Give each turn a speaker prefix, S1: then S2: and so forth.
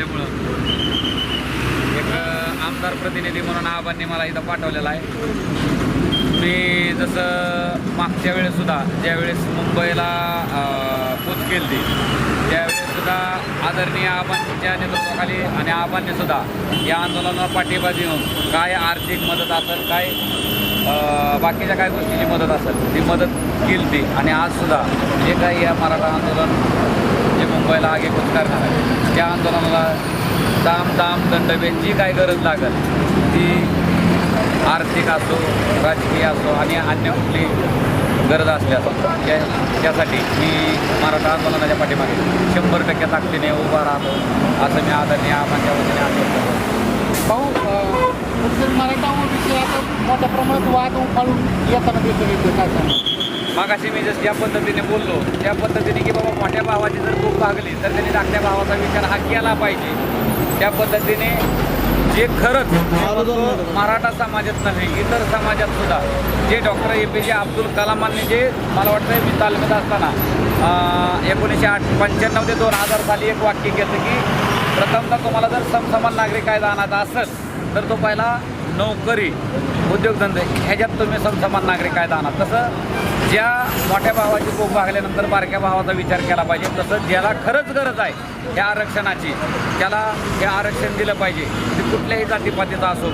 S1: असल्यामुळं एक आमदार प्रतिनिधी म्हणून आबांनी मला इथं पाठवलेला आहे. मी जसं मागच्या वेळेसुद्धा ज्यावेळेस मुंबईला अ, कूच केली त्यावेळेसुद्धा त्यावेळेससुद्धा आदरणीय आबांच्या नेतृत्वाखाली आणि आबांनीसुद्धा या आंदोलनाला पाठिंबा देऊन काय आर्थिक मदत असेल काय बाकीच्या काय गोष्टीची मदत असेल ती मदत केली. ती आणि आजसुद्धा जे काही या मराठा आंदोलन मुंबईला आगेकूच करणार आहे? त्या आंदोलनाला दाम दाम दंडबेन जी काय गरज लागेल ती आर्थिक असो राजकीय असो आणि अन्य कुठली गरज असल्यास त्या त्यासाठी मी मराठा आंदोलनाच्या पाठीमागे शंभर टक्के ताकदीने उभा राहतो असं मी आदरणीय आबांच्या वतीने आग्रह करतो.
S2: भाऊ मराठा ओबीसी आता मोठ्या प्रमाणात वाद उफाळून येताना दिसून येते काय सांगा
S1: मागाशी मी जसं ज्या पद्धतीने बोललो. त्या पद्धतीने की बाबा मोठ्या भावाची जर भागली तर त्यांनी धाकट्या भावाचा विचार हा केला पाहिजे. त्या पद्धतीने जे खरंच मराठा समाजात नव्हे इतर समाजात सुद्धा जे डॉक्टर ए पी जे अब्दुल कलामांनी जे मला वाटतं मी तालमीत असताना एकोणीसशे आठ पंच्याण्णव ते दोन हजार साली एक वाक्य केलं की प्रथमतः तुम्हाला जर समसमान नागरिक कायदा आणायचा असेल तर तो पहिला नोकरी उद्योगधंदे ह्याच्यात तुम्ही समसमान नागरिक कायदा आणा तसं ज्या मोठ्या भावाची कोप भागल्यानंतर बारक्या भावाचा विचार केला पाहिजे. तसं ज्याला खरंच गरज आहे या आरक्षणाची त्याला हे आरक्षण दिलं पाहिजे. ते कुठल्याही जातीपातीचा असो